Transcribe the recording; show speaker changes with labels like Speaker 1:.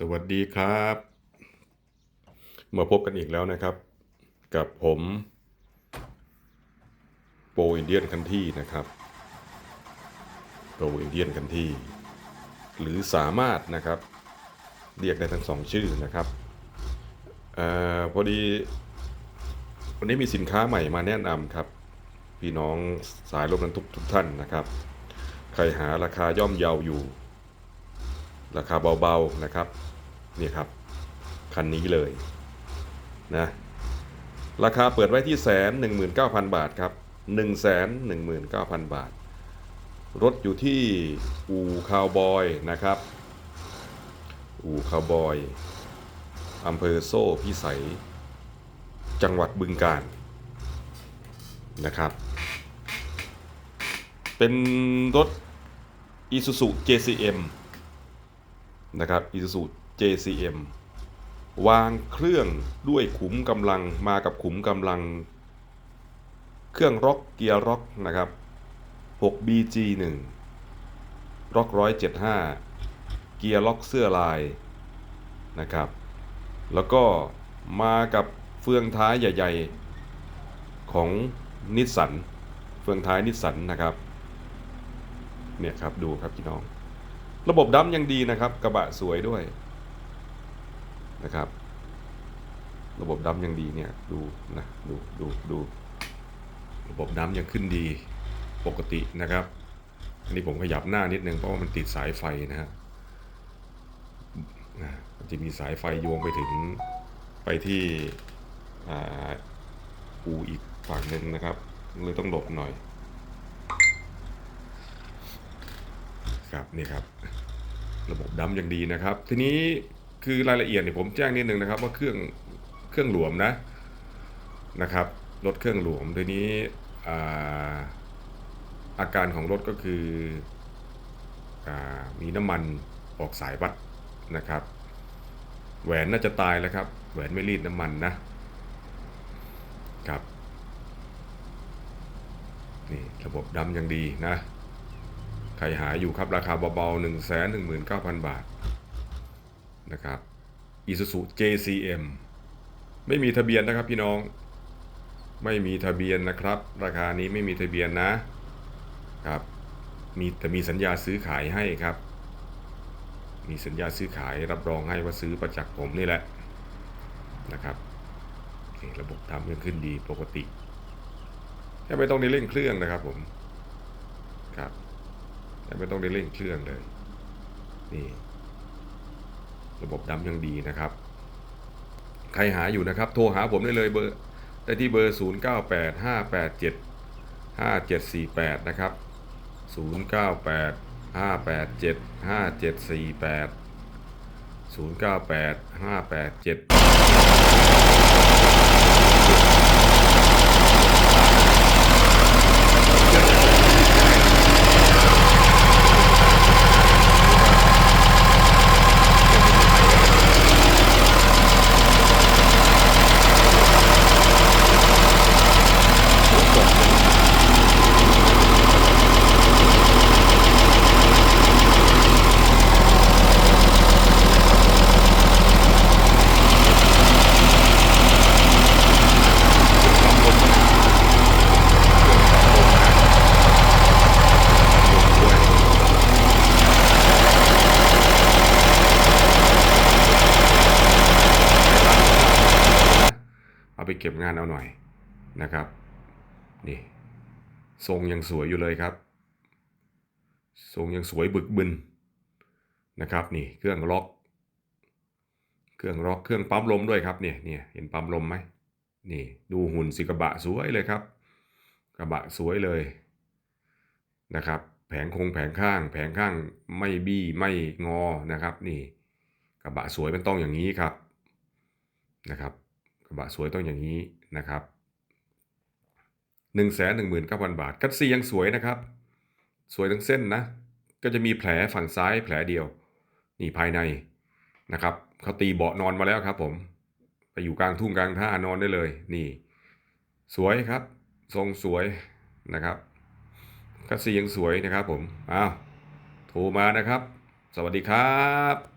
Speaker 1: สวัสดีครับมาพบกันอีกแล้วนะครับ กับผมโปอินเดียนคันที่นะครับโปอินเดียนคันที่ หรือสามารถนะครับ เรียกได้ทั้งสองชื่อนะครับออพอดีวันนี้มีสินค้าใหม่มาแนะนำครับ พี่น้องสายรถบรรทุกทุกท่านนะครับ ใครหาราคาย่อมเยาอยู่ ราคาเบาๆนะครับนี่ครับคันนี้เลยนะราคาเปิดไว้ที่แสนหนึ่งหมื่นเก้าพันบาทครับหนึ่งแสนหนึ่งหมื่นเก้าพันบาท รถอยู่ที่อู่คาวบอยนะครับอู่คาวบอยอำเภอโซ่พิสัย จังหวัดบึงกาฬนะครับ เป็นรถ Isuzu JCM นะครับ Isuzu JCM วางเครื่องด้วยขุมกำลังมากับขุมกำลัง เครื่องร็อกเกียร์ร็อกนะครับ 6BG1 ร็อก175 เกียร์ล็อกเสื้อลายนะครับ แล้วก็มากับเฟืองท้ายใหญ่ ๆ ของนิสสัน เฟืองท้ายนิสสันนะครับ เนี่ยครับดูครับพี่น้อง ระบบดัมยังดีนะครับ กระบะสวยด้วยนะครับ ระบบดัมยังดีเนี่ยดูนะดูดูดูระบบดัมยังขึ้นดีปกตินะครับ อันนี้ผมขยับหน้านิดนึงเพราะว่ามันติดสายไฟนะฮะมันจะมีสายไฟโยงไปถึงไปที่อูอีกฝั่งหนึ่งนะครับเลยต้องหลบหน่อยครับนี่ครับ ระบบดัมยังดีนะครับ ทีนี้คือรายละเอียดเนี่ยผมแจ้งนิดนึงนะครับ ว่าเครื่องเครื่องหลวมนะนะครับรถเครื่องหลวมทีนี้อาอาการของรถก็คืออมีน้ำมันออกสายวัดนะครับ แหวนน่าจะตายแล้วครับ แหวนไม่รีดน้ำมันนะครับนี่ระบบดำยังดีนะ ใครหาอยู่ครับราคาเบาๆ 1 1 9 0 0 0 บาทนะครับ Isuzu JCM ไม่มีทะเบียนนะครับพี่น้อง ไม่มีทะเบียนนะครับ ราคานี้ไม่มีทะเบียนนะครับ มีแต่มีสัญญาซื้อขายให้ครับ มีสัญญาซื้อขายรับรองให้ว่าซื้อประจากษ์ผมนี่แหละนะครับระบบทำยังขึ้นดีปกติแค่ไม่ต้องได้เร่งเครื่องนะครับผมครับ ไม่ต้องได้เร่งเครื่องเลย นี่ ระบบดำยังดีนะครับ ใครหาอยู่นะครับ โทรหาผมได้เลยเบอร์ได้ที่เบอร์ 0 9 8 5 8 7 5 7 4 8 นะครับ 0 9 8 5 8 7 5 7 4 8 0 9 8 5 8 7เอา ไปเก็บงานเอาหน่อยนะครับ นี่ ทรงยังสวยอยู่เลยครับ ทรงยังสวยบึกบึนนะครับ นี่ เครื่องล็อก เครื่องล็อกเครื่องปั๊มลมด้วยครับเนี่ยเนี่ยเห็นปั๊มลมไหมนี่ ดูหุ่นสิกระบะสวยเลยครับ กระบะสวยเลยนะครับ แผงคงแผงข้าง แผงข้างไม่บี้ไม่งอนะครับ นี่ กระบะสวยมันต้องอย่างนี้ครับนะครับ กระบะสวยต้องอย่างนี้นะครับหนึ่งแสนหนึ่งหมื่นเก้าพันบาท คัดซียังสวยนะครับ สวยทั้งเส้นนะ ก็จะมีแผลฝั่งซ้ายแผลเดียว นี่ภายในนะครับเขาตีเบาะนอนมาแล้วครับผม ไปอยู่กลางทุ่งกลางท่านอนได้เลย นี่ สวยครับ ทรงสวยนะครับคัดซียังสวยนะครับผม อ้าว โทรมานะครับ สวัสดีครับ